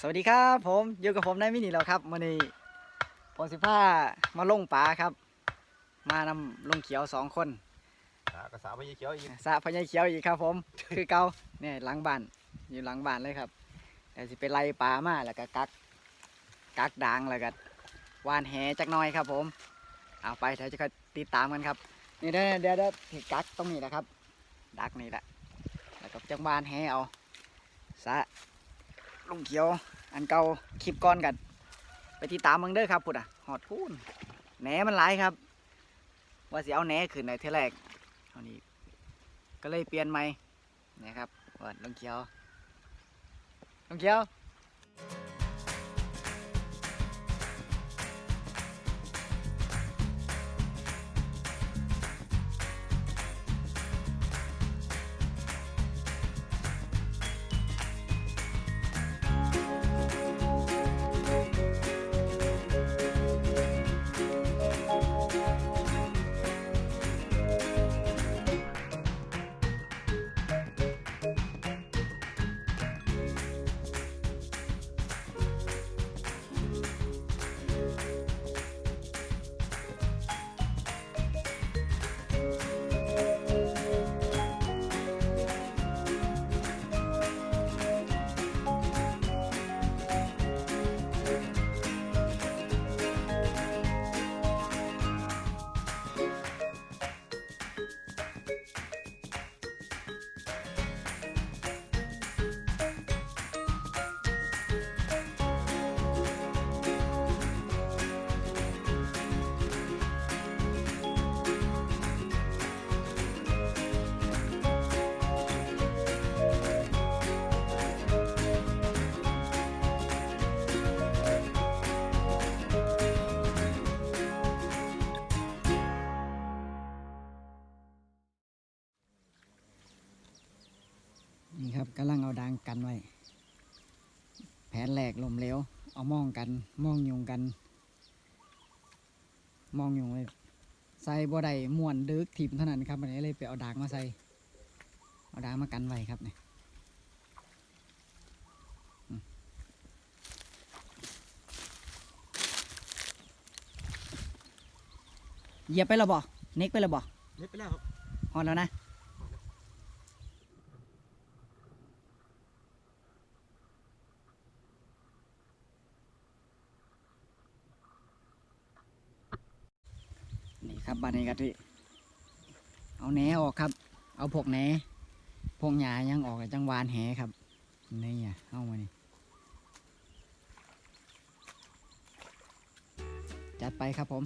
สวัสดีครับผมอยู่กับผมนายมินิแล้วครับมื่อนี้ผมสิพามาลงป่าครับ มานำลงเขียวสองคนหากระสาพญาเขียวอีกสระพญาเขียวอีกครับ ผม คือเก่าเนี่ยหลังบ้านอยู่หลังบ้านเลยครับแต่สิไปไล่ปลามาแล้วก็กักกักด่างแล้วก็วานแหจักหน้อยครับ ผมเอาไปเดี๋ยวจะค่อยติดตามกันครับนี่เดี๋ยวเดี๋ยวเดี๋ยวที่กักตรงนี้แหละครับ ดักนี่แหละแล้วก็จังวานแหเอาสระ ลุงเขียว อันเก่าคลิปก่อนกัน ไปติดตามมึงเด้อครับพุดอะหอดพูนแหนมันหลายครับ ว่าสิเอาแหนขึ้นในเทแรกเท่านี้ก็เลยเปลี่ยนใหม่นะครับว่าลุงเขียวลุงเขียว นแหลกลมเหลวเอามองกันมองยุงกัน มองยุงเลยใส่บ่ได้ม่วนดึกทิมเท่านั้นครับวันนี้เลยไปเอาดางมาใส่เอาดางมากันไว้ครับเนี่ยอืมเหยียบไปแล้วบ่เน็กไปแล้วบ่เล็บไปแล้วครับฮอนแล้วนะ บบานี้กะทิเอาแหนออกครับ เอาพวกแหนพวกหญ้ายังออกจังหวานแหครับนี่อะเอามานี่จัดไปครับผม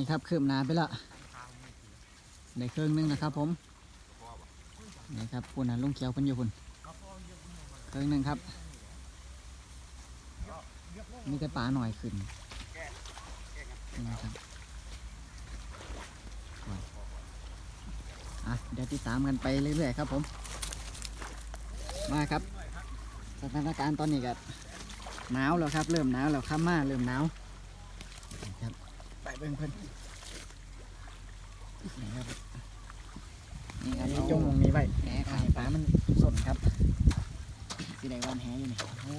นี่ครับคืบหนาไปละในเครื่องนึงนะครับผมนี่ครับปุ่นนะลุงเขียวเพิ่นอยู่ปุ่นเครื่องหนึงครับมีแต่ปลาหน่อยขึ้นนี่นะครับอะเดี๋ยวติดตามกันไปเรื่อยๆครับ ผม มาครับสถานการณ์ตอนนี้ก็หนาวแล้วครับ เริ่มหนาวแล้วข้ามมาเริ่มหนาว เบิ่งเพิ่นนี่ครับนี่ครับเอาจงมงนี้ไว้แหขายปลามันสนครับสีแดงวันแหอยู่นี่โอ้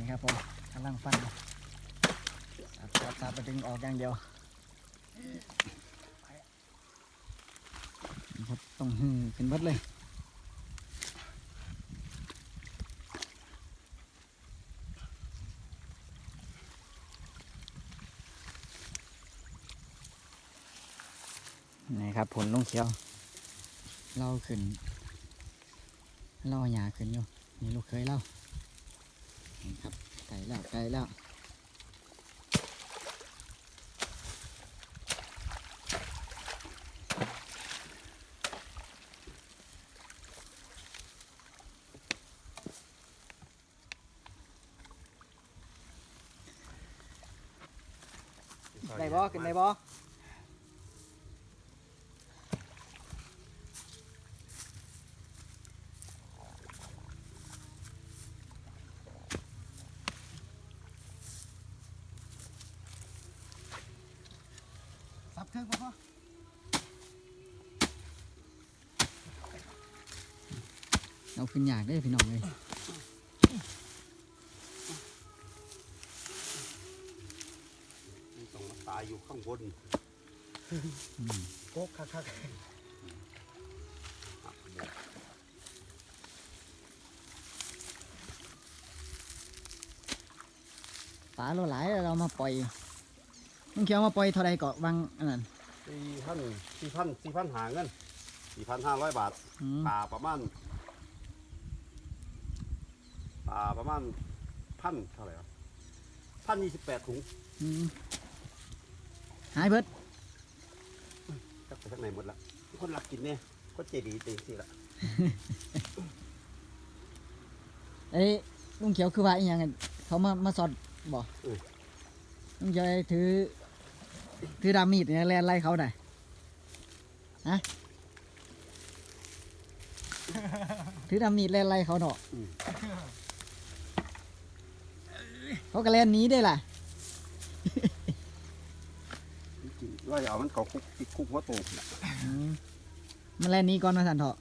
นี่ครับผมกำลังฟันจับจับจับไปดึงออกอย่างเดียวนี่ครับต้องหือขึ้นเบิดเลย ครับผลลงเขียวเราขึ้นเราหยาขึ้นอยู่นี่ลูกเคยเล่าครับไก่แล้วไก่แล้วได้บ่ขึ้นได้บ่ เอาขึ้นอยากได้อพี่น้องเลยมันต้องมาตายอยู่ข้างบนอืมโก๊กคักปลาเราหลายแล้วเรามาปล่อยมึงเขียวมาปล่อยเท่าไรเกาะบางอันนั้นสี่พันสี่พันสี่พันหาเงินสี่พันห้าร้อยบาทอืมปลาประมาณ ปลาประมาณพันเท่าไหร่วะพันยี่สิบแปดถุงอืมหายเบิดจักไปข้างในหมดละคนรักกินเนี่ยคนใจดีจริงสิละเอ้ยลุงเขียวคือว่าอีหยังกันเขามามาสอดบ่ลุงเขียวไอ้ถือ ถือดามีดเนี่ยแล่นไล่เขาได้ฮะถือดามีดแล่นไล่เขาเนาะ เขาก็แล่นหนี้ได้ล่ะกินว่าเอามันเขาคุกติดคุกหัวโตน่ะอืมมันแล่นหนี้ก่อนมาสันเถาะ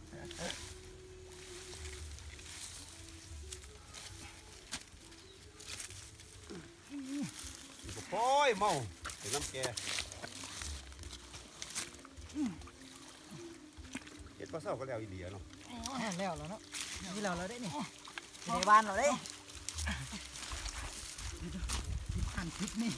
โอ้ยเมาเป็นน้ำแกเห็ดปลาเศร้าก็แล้วอีเดียเนาะ แล้วแล้วเนาะนี่เราเราได้นี่ในบ้านเราได้ ผ่านคลิปนี่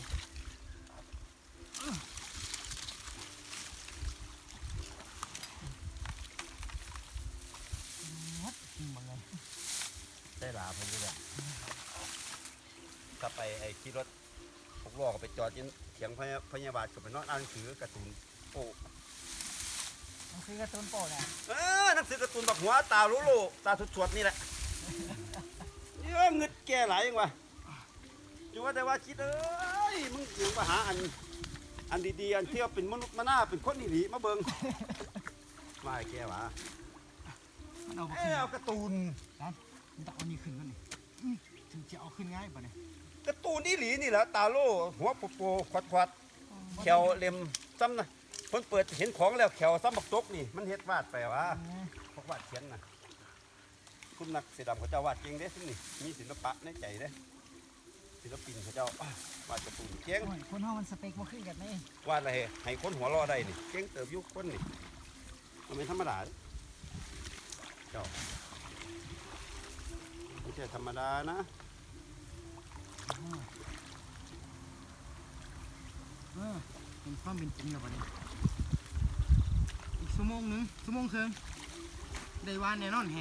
ได้หลาผมด้วยกลับไปไอ้ขี่รถพกล้อก็ไปจอดยินเถียงพยาพยาบาลก็ไปนอนอ่านหนังสือการ์ตูนโอ้มันซื้อการ์ตูนโปรดอะเออหนังสือการ์ตูนแบักหัวตาลุลุตาสุดๆนี่แหละเยอะเงินแก่หลายยังวะ ว่าแต่ว่าคิดเอ้ยมึงถึงมาหาอัน อันดีๆอันเที่ยวเป็นมนุษย์มาหน้าเป็นคนดีๆมาเบิ่งมาไอ้แกวะมันเอาบ่เอ้ขึ้ยนเอาการ์ตูนมันต้องเอานี่ขึ้นก่อนนี่อืมถึงจะเอาขึ้นง่ายป่ะเนี่ยการ์ตูนอีหลีนี่แหละตาโลหัวโปโปควัดควัดๆแขวเล็มซ้ำนะเพิ่นเปิดเห็นของแล้วแขวซ้ำบักตกนี่ มันเฮ็ดวาดไปวะพวกวาดเขียนนะคุณนักเสอดำเขาเจ้าวาดเก่งเด้ซึ่งนี่มีศิลปะในใจเด้ ศิลปินเขาเจ้าอ้าววาดการ์ตูนเก่งโอ้ยคนเฮามันสเปคบ่ขึ้นกันไหมวาดอะไรให้คนหัวเรอได้นี่เก่งเติบอยุคคนนี่มันเป็นธรรมดาเด้เจ้าไม่ใช่ธรรมดานะเออเป็นความเป็นจริงแล้วป่ะเนี่ยอีกชั่วโมงหนึงชั่วโมงครึ่งได้วานแน่นอนแฮ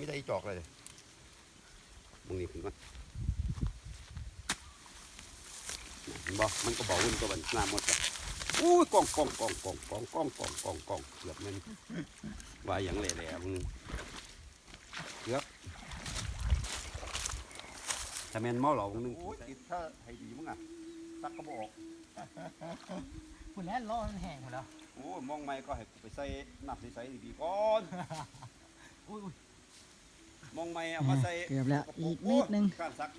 มีแต่อีจอกเลยมึงนี่ขึ้นมาเห็นบ่บ่มันก็บอกวุ่นตัวมันน้ำหมดจ้ะอู้ยกองกองกองกองกองกองกองกองกองเกือบแมันว่าอย่างเละๆมึงเกือบถ้าแม่นเมาเหล่ามึงโอ้ยติดถ้าให้ดีมึงอะซักก็บอกคุณแล้วล้อมันแห้งหมดแล้วโอ้ยมองไม่ก็ให้กูไปใส่น้ำใสๆดีๆก่อนอุ้ยอุ้ย มองไม่เอามาใส่เกือบแล้วอีกนิดนึง การซัก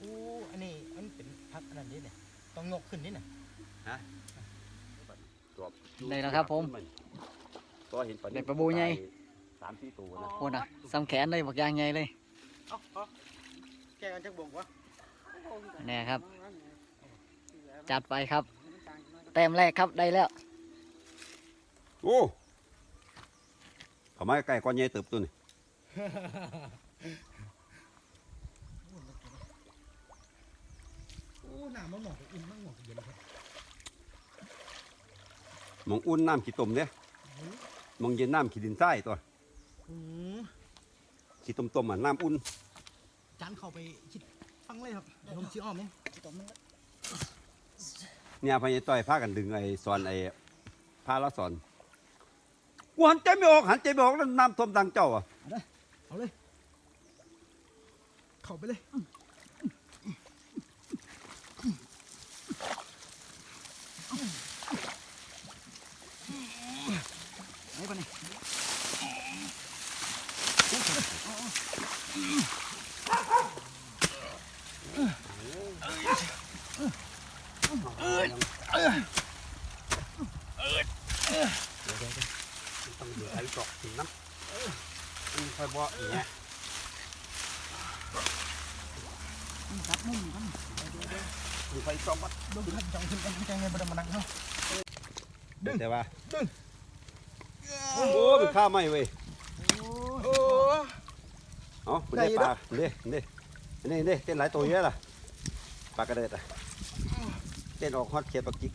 อู้อันนี้มันเป็นพักอันนั้นนี่เนี่ยต้องงกขึ้นนี่น่ะตัวได้แล้วครับผมตัวเห็นปลาได้ปลาบูใหญ่สามสี่ตัวนะโคนอะซ้ำแขนเลยบักอยางใหญ่เลยเอ้าเอาแกกันจักบ่งวะแน่ครับ จัดไปครับ แต้มแรกครับได้แล้ว โอ้เขามาใกล้ก้อนใหญ่เติบตัวนี่ โอ้น้ำมันหมอกอุ่นมันหมอกเย็นครับหมองอุ่นน้ำขี้ต้มเนี่ยมองเย็นน้ำขี้ดินใต้ตัวอือขี้ต้มต้มๆอะน้ำอุ่นจานเข้าไปคิดฟังเลยครับเดี๋ยวผมชี้อ้อมเนี่ยคิดอ้อมมันเนี่ยพญาต้อยพากันดึงไอ้สอนไอ้พาละสอนกูหันใจไม่ออกหันใจไม่ออกแล้วน้ำท่วมดังเจ้าอะ เอาเลย เข้าไปเลยไอ้ปะนี่ต้อเหลือไอ้เกาะถึงน้ำมันค่อย บ่อย่างเงี้ยจับมุมกันมันค่อยจ้องวัดดูครับจังขึ้นกันจังเงินประดมานักเนาะแต่ว่าดึงโอ้เป็นข้าไม่เว้ยโอ้เอาไม่ได้ได้อยู่ปเนลาอะเด้เด้เด้เด้เต้นหลายตัวเยอะล่ะปลากระเดิดอะเต้นออกฮอตเขียดปักจิก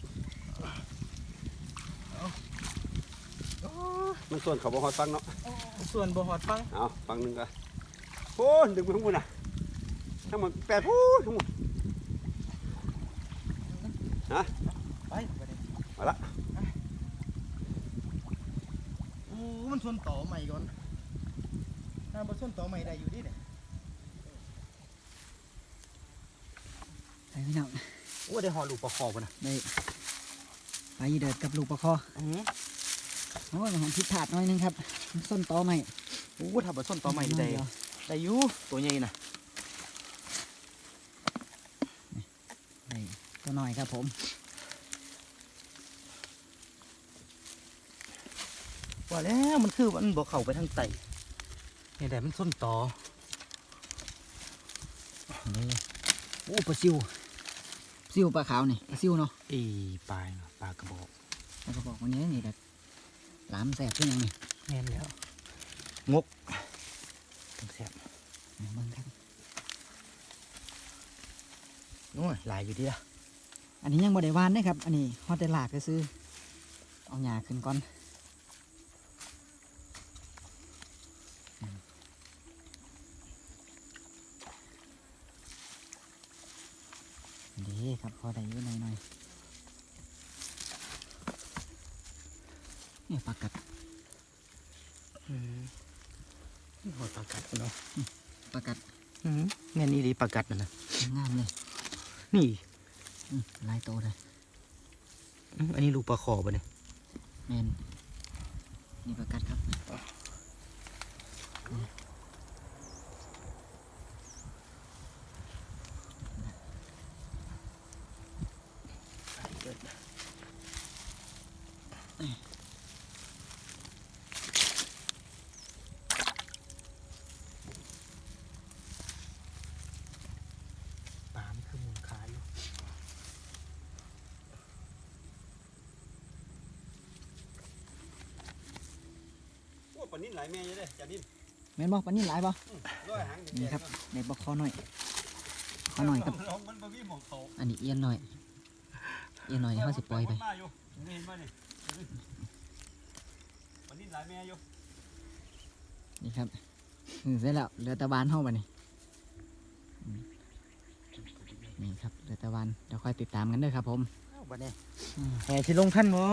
มันส่วนเขาบอกฮอตฟังเนาะ ส่วนบ่หอดฟังเอาฟังหนึ่งก็โอ้ยดึงไปทั้งหมดน่ะทั้งหมดแปดพูดทั้งหมดไปไปเลยมาละโอ้มันส่วนต่อใหม่ก่อนถ้าบ่ส่วนต่อใหม่ได้อยู่ดิเนี่ยไอ้พี่น้องโอ้ได้หอลูกปลาคอป่ะนะได้ไปเดิดกับลูกปลาคออือ โอ้ยมันผิดพลาดหน่อยนึงครับมันส้นต่อใหม่โอ้ถ้าบ่ส่วนต่อใหม่ได้เยวได้อยู่ตัวใหญ่น่ะได้ตัวหน่อยครับผมว่าแล้วมันคือมันบ่เข้าไปทางไตนี่แต่มันส่วนต่อนี่โอ้ปลาซิวซิวปลาขาวนี่ปลาซิวเนาะอีปลายเนาะปลากระบอกแล้วก็บอกวันนี้นี่แบบห ลามแสบขึ้นยังนี่แม่นแล้วงกต้องแซ่บนี่เบิ่งครับโอ้ยหลายอยู่ดีละอันนี้ยังบ่ได้หวานนะครับ อันนี้ฮอตแต่ลากก็ซื้อเอาหญ้าขึ้นก่อนอืมดีครับพอได้อยู่หน่อยๆ นี่ปลากัดอืมหอดปลากัดเนาะปลากัดอืมแม่นอี่ดีปลากัดน่ะนะงามเลยนี่อืมหลายโตเลยอืมอันนี้ลูกปลาคอป่ะเนี่ยแมนนี่ปลากัดครับ ปลามันคือมูลค่าอยู่ โอ้ ปลานิ่นหลายแม่เยอะเลยจานิ่นแมนบอกปลานี่หลายบ่ร้อยหางนี่ครับเด็กบอกคอหน่อยคอหน่อยครับลองมันบ่มีหมองโตอันนี้เอียนหน่อย เอียนหน่อยเขาสิปล่อยไปมาอยู่นี่เห็นบ่นี่ปลานิ่นหลายแม่อยู่นี่ครับอืมเสร็จแล้วเหลือแตะบานเข้าไปนี่อืมนี่ครับเหลือแต่วันเดี๋ยวค่อยติดตามกันเด้อครับผมเอ้าบัดนี้อืมแห่สิลงท่านบ่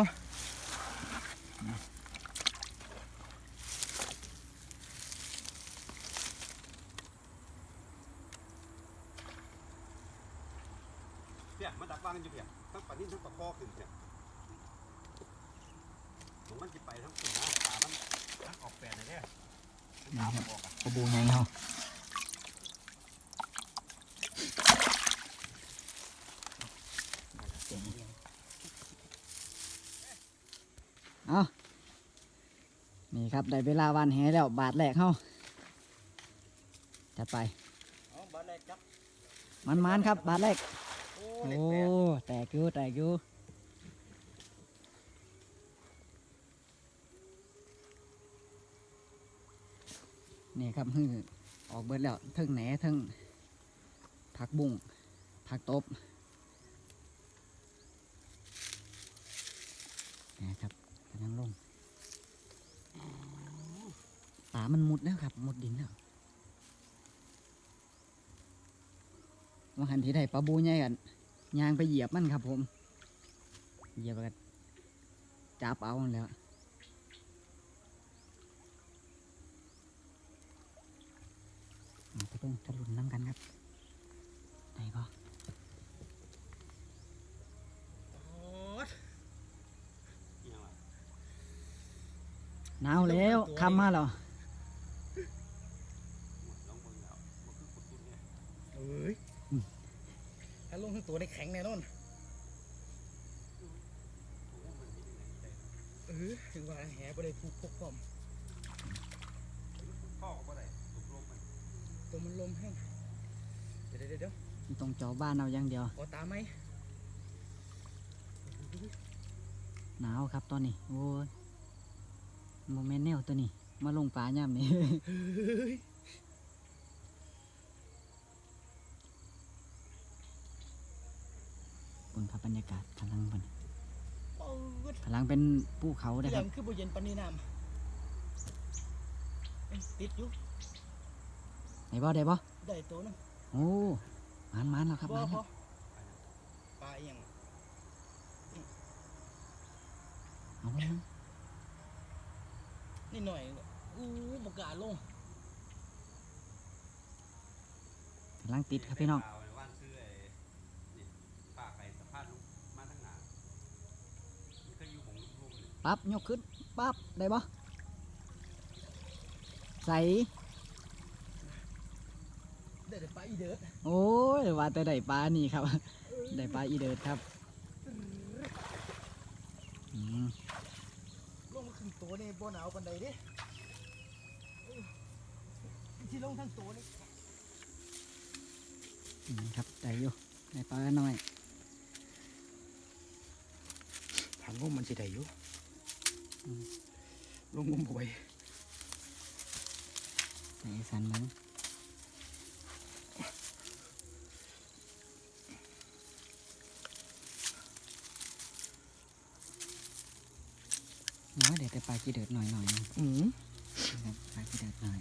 เพียมันดักวางกันอยู่เพียทั้งปลานิ่ทั้งปลาคอขึ้นเพียผมมันจะไปทั้งขึ้นนะปลามันทั้งออกแปลนเลยเนี่ยมั นตามมาบอกอะกระบูไงเฮาเอานี่ครับ ได้เวลาวันแหแล้ว บาทแรกเฮาจัดไปเอาดแรกจับมันมันๆครับ บาทแรก โอ้ แตกอยู่แตกอยู่ นี่ครับฮือออกเบิดแล้วเทึงแหนเทึงผักบุ้งผักตบนี่ครับกำลังลงปลามันมุดแล้วครับ มุดดินแล้วว่าหันที่ได้ปลาบูใหญ่กันยางไปเหยียบมันครับผม เหยียบกันจับเอาแล้ว เอาไปเบิ่งทะลุนน้ำกันครับได้ปะโอ้ยอิหยังล่ะหนาวแล้วคำมาแล้วลองเบิ่งแล้วบ่คือขุดตุนเนี่ยเอ้ยถ้าลงทั้งตัวได้แข็งแน่นอนเออถึงว่าแห่บ่ได้ผูกพกพร้อมพ่อก็บ่ได้ตกลงไป ตัวมันลมแห้งเดี๋ยวเดี๋ยวเดี๋ยวมีตรงจอบ้านเอาอย่างเดียว ขอตามไหมหนาวครับตอนนี้ โอ้ยโมเมนแนวตัวนี้ มาลงป่าย่ำนี่เฮ้ยบนครับบรรยากาศพลังบนโอ้ยพลังเป็นภูเขานะคเรื่รัอบ งคือบ่เย็นปานนี้น้ำเอ้ยติดอยู่ ได้บ่ได้บ่ได้ตัวนึงโอ้มันมันแล้วครับบ่มันพแล้อวปลาอหยังเอาลงนี่หน่อยอู้บ่กล้าลงกำลังติดครับพี่น้องเอาไว้ว่านซื้อไอ้นี่ปากไก่สะพานลูกมาทั้งหนามันเคยอยู่ของลุงๆนี่ปั๊บยกขึ้นปั๊บได้บ่ใส่ ได้แต่ปลาอีเด้อโอ้ยว่าแต่ได้ปลานี่ครับ ได้ปลาอีเดิร์ดครับอืมลงมาครึ่งตัวนี่บ่หนาวปานใดเด้เออที่ลงทั้งตัวนี่อืมครับได้อยู่ได้ปลาน้อยทางงมมันสิได้อยู่ลงงมบ่ไหวในสันมันน้อยเดี๋ยวแต่ป ลากีเดิร์ดหน่อยหน่อยๆนึงอืมนะครับปลากีเดิร์ดหน่อย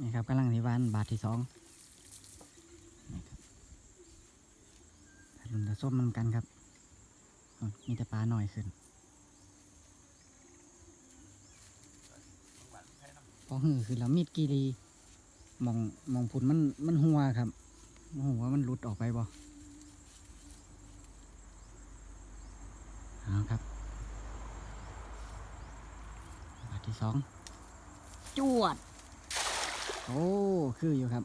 นี่ครับกำลังที่วันบาทที่สองนี่ครับถ้ารุ่นจะส้มมันกันครับอ๋อมีแต่ปลาหน่อยขึ้นพอหือคือเรามีดกีรีมองมองผุนมันมันหัวครับมองหัวมันหลุดออกไปบ่ เอาครับบาทที่สองจวด โอ้คืออยู่ครับ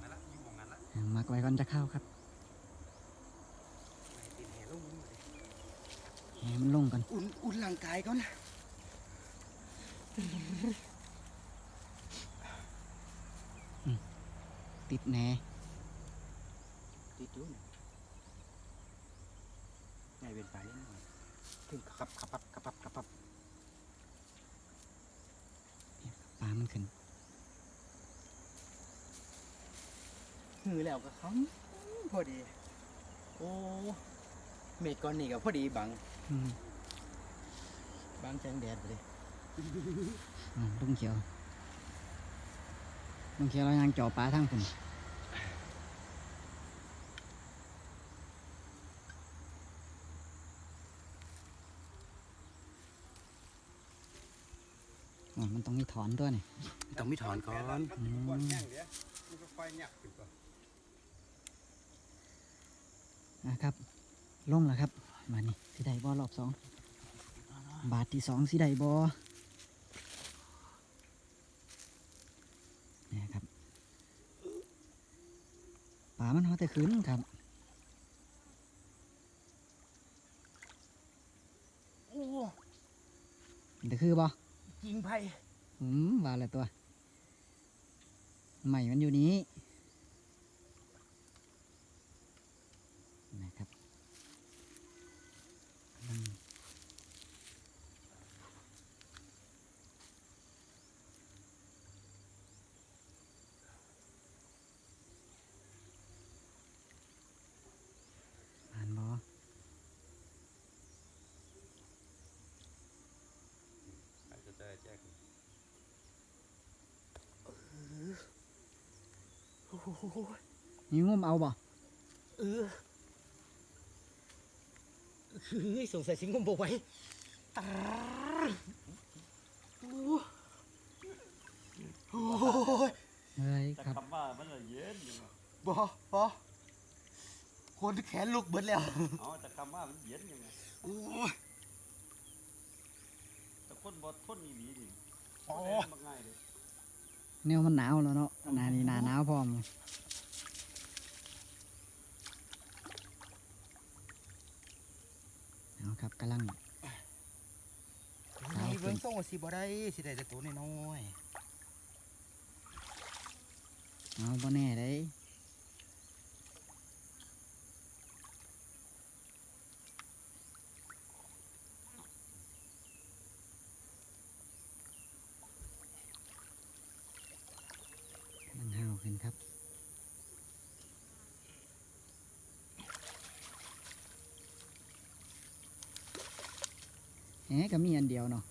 นั่นละอยู่หมองนั้นละอ่ามักไว้ก่อนจะเข้าครับไอ้ตีนแห่ลงมือเลยให้มันลงก่อนอุ่นอุ่นร่างกายก่อนติดแหนติดอยู่นี่ใหญ่เป็นไปแล้วนะ ถึงขับขับขับขับขับขับขับปลามันขึ้นหือแล้วก็คำพอดี โอ้เมฆก้อนนี่ก็พอดีบังอืมบังแสงแดดไปเลยอืมลุงเขียวลุงเขียวเรายังจ่อปลาทั้งคุณอ๋อมัน ต้องมีถอนด้วยนี่ต้องมีถอนก่อนมันสิบ่อนแห้งเดี๋ยวมันก็ค่อยยักขึ้นก่อนนะครับ ลงแล้วครับ มานี่สิได้บอรอบสองบาทที่สองสิได้บอนี่ครับป่ามันหอแต่ขืนครับโอ้แต่คือบอจริงไผ่ อืมว่าแล้วตัวใหม่มันอยู่นี้นะครับอืมอ่านบอ อาจจะได้แจ้ง โอ้โห นี่งุ่มเอาบ่เออคือสงสัยสิงคโปร์ไว้ตาโอ้โหเฮ้ยแต่ครับคำว่ามันละเย็นอยู่เนาะบอบอคนแขนลุกเบิดแล้วเอาแต่คำว่ามันเย็นยังไงโอ้ยแต่คนบ่ทนอีหลีดิโอ้แรงบ่ง่ายเลย แนวมันหนาวแล้วเนาะหนานี่หนาหนาวพร้อมเอาครับกำลังนี่เบิ่งส่งว่าสิบ่ได้สิได้แต่ตัวน้อยเอาบ่แน่ได้กำลังห้าวขึ้นครับ แหก็มีอันเดียวเนาะ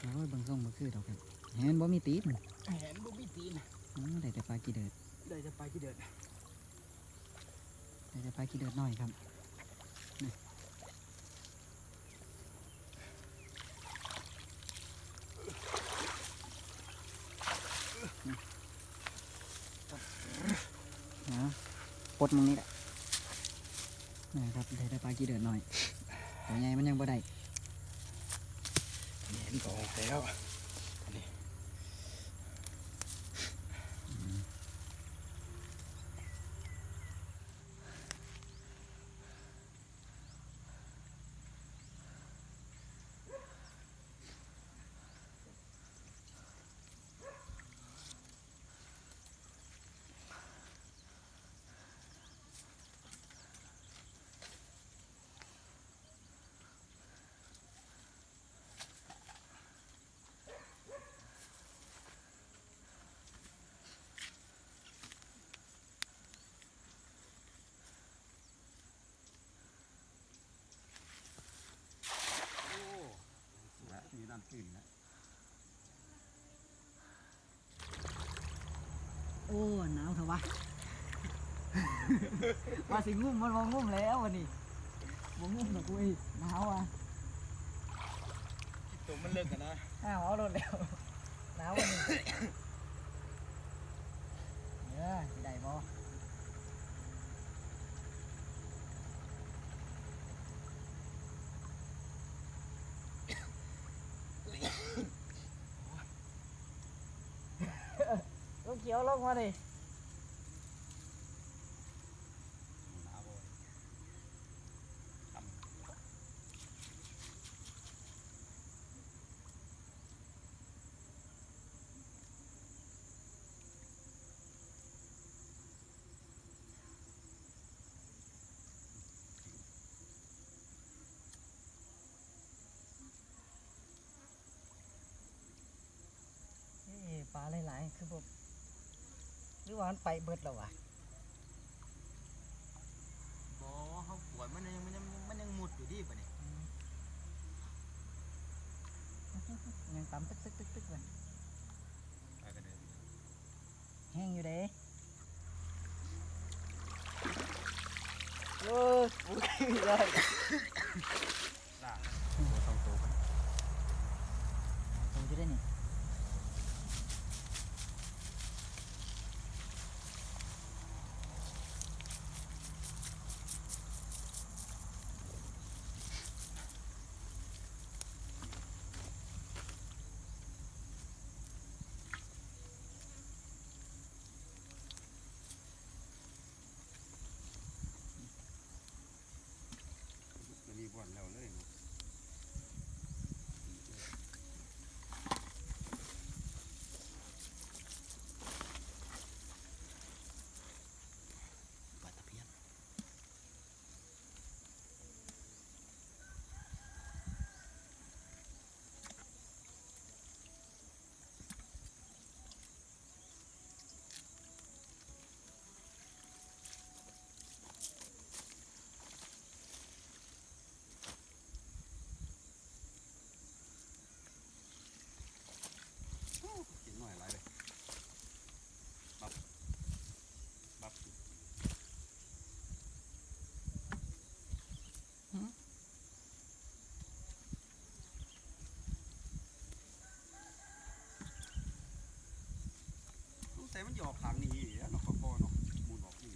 โอ้ยเบางส่งบ่คือดอกครับแหนบ่มีตีนๆแขนบ่มีตีนอ๋อได้แต่ปลากีเดิดได้จะไปที่เดินได้แต่ปลากีเดิดน้อยครับนี่นะ ดมึงนี่แหละนะครับได้ได้ปลากีเดือนหน่อยตัวใหญ่มันยังบ่ได้เห็นก็ออกแล้ว หนาวเถอะวะว่าสิงุ่มมันบ่งุ่มแล้ววันนี้บ่งุ่มหรอกเว้ยหนาวอะตัวมันเลิกกันนะอ้าวเอารถแล้วหนาววันนี้เออสิได้บ่ลูกเขียวลงมาดิ หนาวบ่ นี่ปลาหลายๆ คือแบบ ว่ามันไปเบิดแล้ววะบ่เขาปวดมันยังมันยังมันยังมุดอยู่ดิบัดนี้ยังตำตึกตึกตึกตึกมันไปกันเลยแห้งอยู่เด้โอ้ยโอ้ยเลย ล่า สองตัวกัน ตรงที่ได้นี่ มันมีบ่อนแล้วเลยเนาะ ปลาตะเพียน กินหน่อยหลายเลยบับบับต้องใส่มันหยอกขางนี่แล้วเนาะก็เนาะมูนออกนี่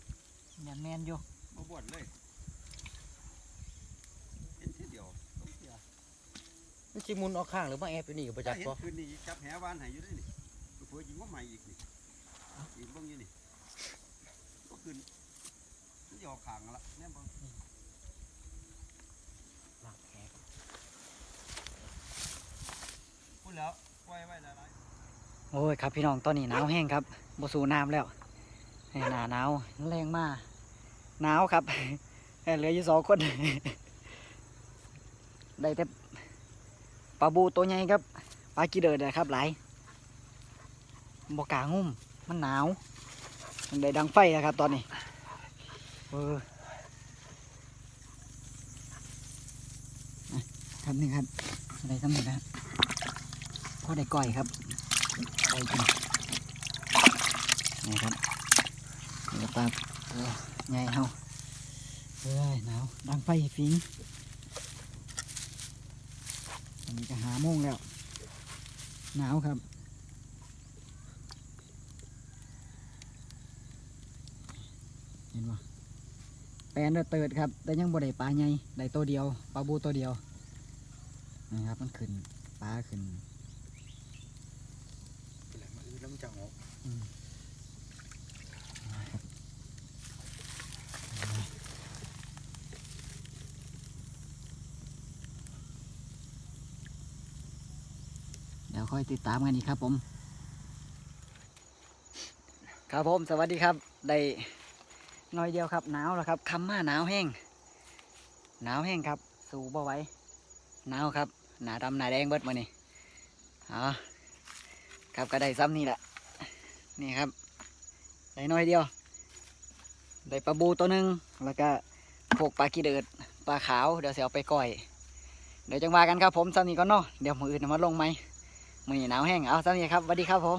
ยันแมนอยู่มาบ่นเลยเห็นทีเดียวต้องเสียมันสิมุนออกข้างหรือว่าแอบอยู่นี่ก็บ่จักเห็นบ่คืนนี้จับแหวานให้อยู่ด้วยนี่เผื่อยิงว่าใหม่อีกนี่อีกเบิ่งอยู่นี่ก็คืนมันหยอกขางละแน่เบิ่งลากแขกพูดแล้วไว้ไว้หลาย โอ้ยครับพี่น้องตอนนี้หนาวแห้งครับบสูน้ำแล้วหนาหนาวแรงมากหนาวครับเหลืออยู่สองคน ได้แต่ปลาบูตัวใหญ่ครับปลากีเดิดนะครับหลายบกางุ่มมันหนาวมันได้ดังไฟนะครับตอนนี้เอออะครับนี่ครับได้สำเร็จแล้วพอได้ก้อยครับ ไปกินนี่ครับนี่ก็ปลาตัวใหญ่เฮาเอ้ยหนาวดังไฟฟิงอันนี้ก็หาโมงแล้ว หนาวครับเห็นปะแปลนเติดครับ แต่ยังบ่ได้ปลาใหญ่ได้ตัวเดียว ปลาบูตัวเดียว นะครับ มันขึ้น ปลาขึ้น เป็นไรมาอื้อ แล้วมันจะออกนะครับเดี๋ยวค่อยติดตามกันอีกครับผม ครับผม สวัสดีครับ ได้หน้อยเดียวครับ หนาวแล้วครับคำมาหนาวแห้ง หนาวแห้งครับ สูบ่ไหว้หนาวครับ หนาดำหนาแดงเบิดมานี่อ๋อ ครับก็ได้ซ้ำนี่แหละ นี่ครับ ได้น้อยเดียว ได้ปลาบูตัวหนึ่งแล้วก็พวกปลากีเดิดปลาขาวเดี๋ยวเสียเอาไปก่อย เดี๋ยวจังว่ากันครับผมซ้ำนี่ก็เนาะเดี๋ยวมืออื่นมาลงไหมมือหนาวแห้งเอาซ้ำนี่ครับสวัสดีครับผม